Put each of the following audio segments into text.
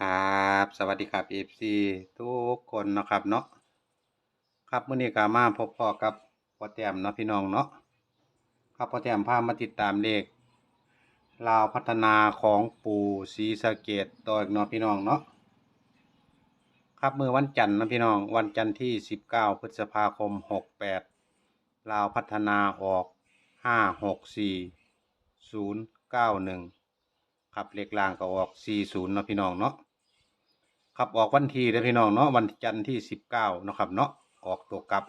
ครับสวัสดีครับ FC ทุกคนนะครับเนาะครับมื้อนี้ก็มาพบพ่อกับพ่อแต้มเนาะพี่น้องเนาะครับพ่อแต้มพามาติดตามเลขลาวพัฒนาของปู่ศรีสะเกดต่ออีกเนาะพี่น้องเนาะครับมือวันจันทร์เนาะพี่น้องวันจันทร์ที่19พฤษภาคม68ลาวพัฒนาออก564 091 ครับเลขล่างก็ออก 40เนาะพี่น้องเนาะครับออกวันที่เด้อพี่น้องเนาะวันจันทร์ที่ 19เนาะครับเนาะออกตัวกลับ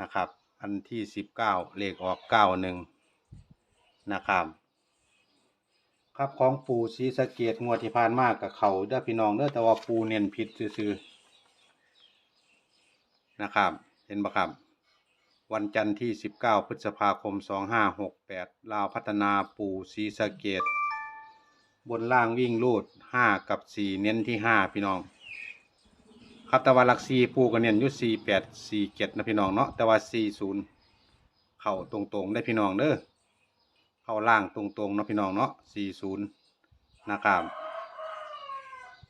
นะครับอันที่ 19 เลขออก 91 นะครับ ครับของปูศรีสะเกดงวดที่ผ่านมากกับเขาเด้อพี่น้องเด้อแต่ว่าปูเน้นผิดซื่อๆนะครับ เห็นบ่ครับวันจันทร์ที่ 19 พฤษภาคม 2568 ลาวพัฒนาปูศรีสะเกด บนล่างวิ่งรูดห้ากับสี่เน้นที่ห้าพี่น้อง ครับแต่ว่าหลักสี่ปูก็เน้นอยู่สี่แปดสี่เจ็ดนะพี่น้องเนาะแต่ว่าสี่ศูนย์เข่าตรงๆได้พี่น้องเด้อเข้าล่างตรงๆเนาะพี่น้องเนาะสี่ศูนย์นะครับ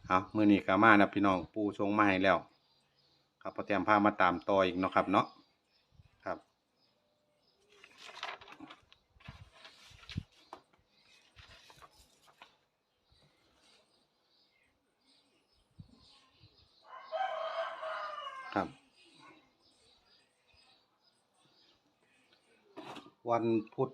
เอามือนี้ก็มานะพี่น้องปูชงมาให้แล้ว ครับพอเตรียมผ้ามาตามต่ออีกเนาะครับเนาะครับ ครับ วันพุธ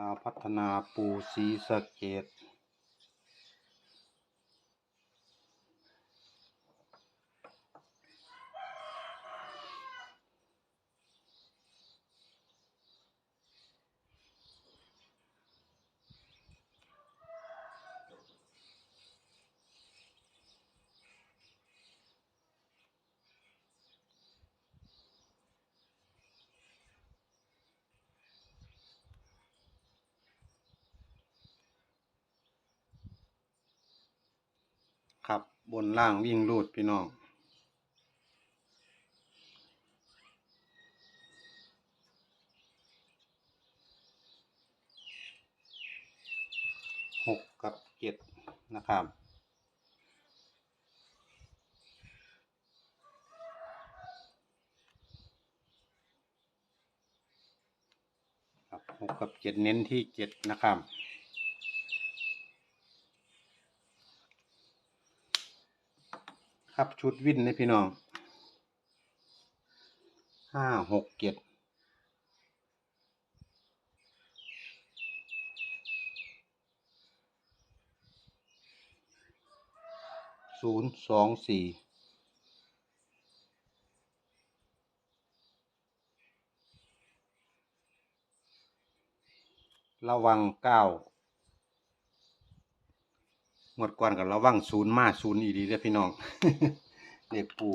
อ่าพัฒนาปูศรีสะเกด ครับบนล่างวิ่งรูดพี่น้อง หกกับเจ็ดนะครับครับหกกับเจ็ดเน้นที่เจ็ดนะครับ ครับชุดวินนะพี่น้องห้าหกเจ็ดศูนย์สองสี่ระวังเก้า หมดก่อนกับระวังศูนย์มาศูนย์อีดีเด้อพี่น้อง เด็กปู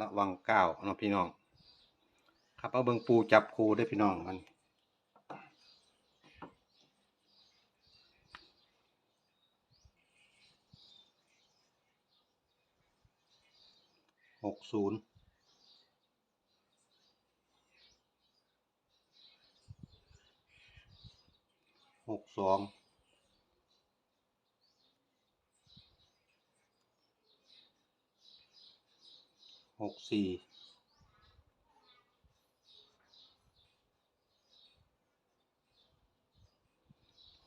ระวังเก้าเนาะพี่น้อง ครับเอาเบิงปูจับคูได้พี่น้องมัน ศูนย์หกสองหกสี่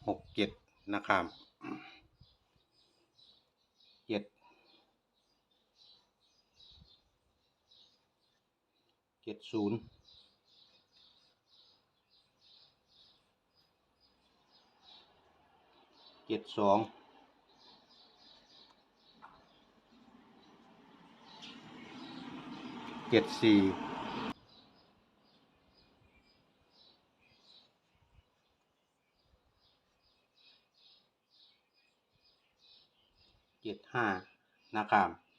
หกเจ็ดนะครับเจ็ด จ็ดศูนย์เจ็ดสองเจ็ดสี่เจ็ดห้านะครับ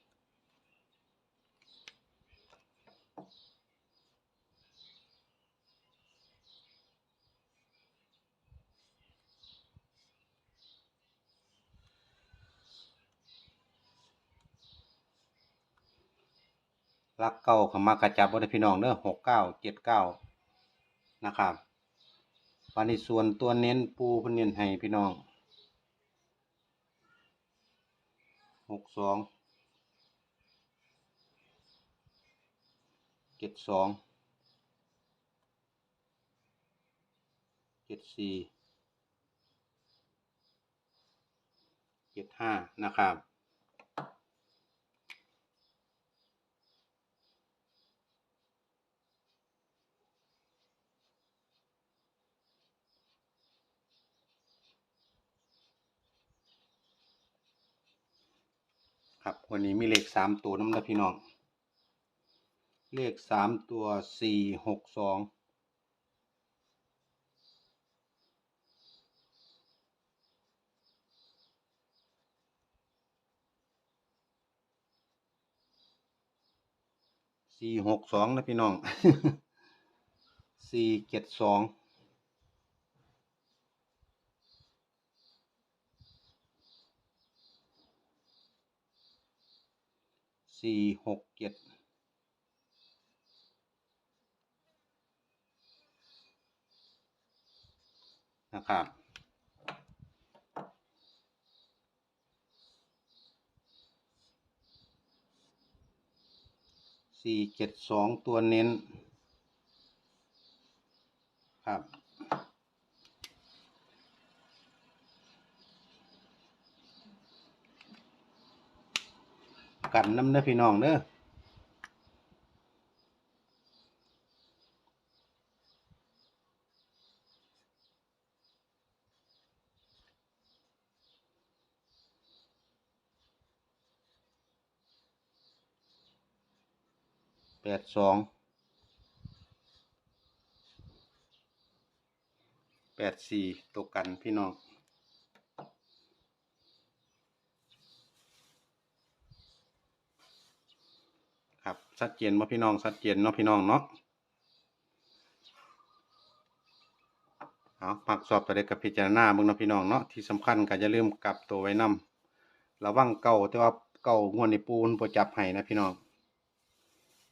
รักเก้าขมากระจับบ่ได้พี่น้องเด้อหกเก้าเจ็ดเก้านะครับวันนี้ส่วนตัวเน้นปูพิ่นเน้นให้พี่น้องหกสองเจ็ดสองเจ็ดสี่เจ็ดห้านะครับ ครับวันนี้มีเลขสามตัวน้ำนะพี่น้อง เลขสามตัวสี่หกสองสี่หกสองนะพี่น้องสี่เจ็ดสอง สี่หกเจ็ดนะครับสี่เจ็ดสองตัวเน้น ครับ กันน้ำเด้อพี่น้องเด้อแปดสองแปดสี่ตัวกันพี่น้อง ครับ ชัดเจนว่าพี่น้องชัดเจนเนาะพี่น้องเนาะเอาปักสอบตัวเด็กกับพิจารณาเบิ่งเนาะพี่น้องเนาะที่สำคัญก็อย่าลืมกลับตัวไว้นำระวังเก่าแต่ว่าเก่างวดในปูนบ่จับให้นะพี่น้อง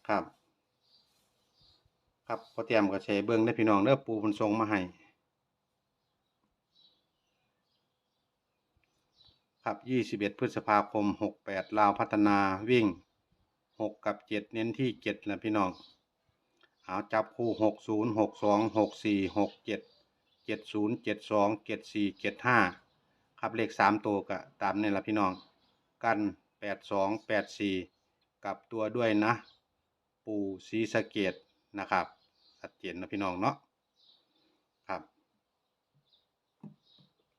ครับ ครับพอเตรียมก็ใช้เบิ่งได้พี่น้องเด้อปูมันส่งมาให้ครับ 21 พฤษภาคม 68 ลาวพัฒนาวิ่ง 6กับ7เน้นที่7นะพี่น้องเอาจับคู่60 62 64 67 70 72 74 75ครับเลข3ตัวก็ตามนี่ละพี่น้อง กัน82 84กับตัวด้วยนะ ปูสีสะเกตนะครับชัดเจนนะพี่น้องเนาะครับ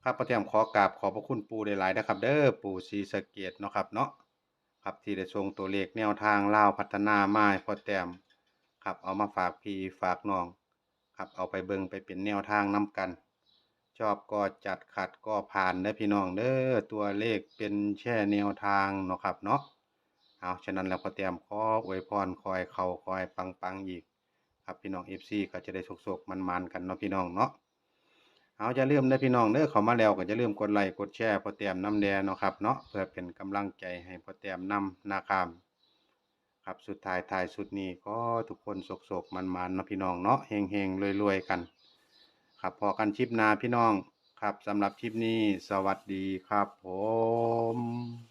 ครับประเทียมขอกราบขอบพระคุณปูหลายๆนะครับ เด้อปูสีสะเกตเนาะครับเนาะ ครับที่ได้ส่งตัวเลขแนวทางเล่าวพัฒนาไมา้พอแต้มครับเอามาฝากพี่ฝากน้อง ครับเอาไปเบิงไปเป็นแนวทางนํกัน ชอบก็จัดขัดก็ผ่านเด้พี่น้องเด้อตัวเลขเป็นแช่แนวทางเนาะครับเนาะเอาฉะนั้นแล้วพอแต้มขออวยพรคอยเขาคอยปังปังๆอีก ครับพี่น้อง FC ก็จะได้สุกๆมันๆกันเนาะพี่น้องเนาะ เอาจะเริ่มได้พี่น้องเด้อเข้ามาแล้วก็จะเริ่มกดไลค์กดแชร์พอแต้มน้ำแดงเนาะครับเนาะเพื่อเป็นกำลังใจให้พอแต้มนำนาคามครับสุดท้ายท้ายสุดนี้ก็ทุกคนโศกๆมันๆเนาะพี่น้องเนาะเฮงๆรวยๆกัน ครับพอกันชิปนาพี่น้องครับสำหรับชิปนี้สวัสดีครับผม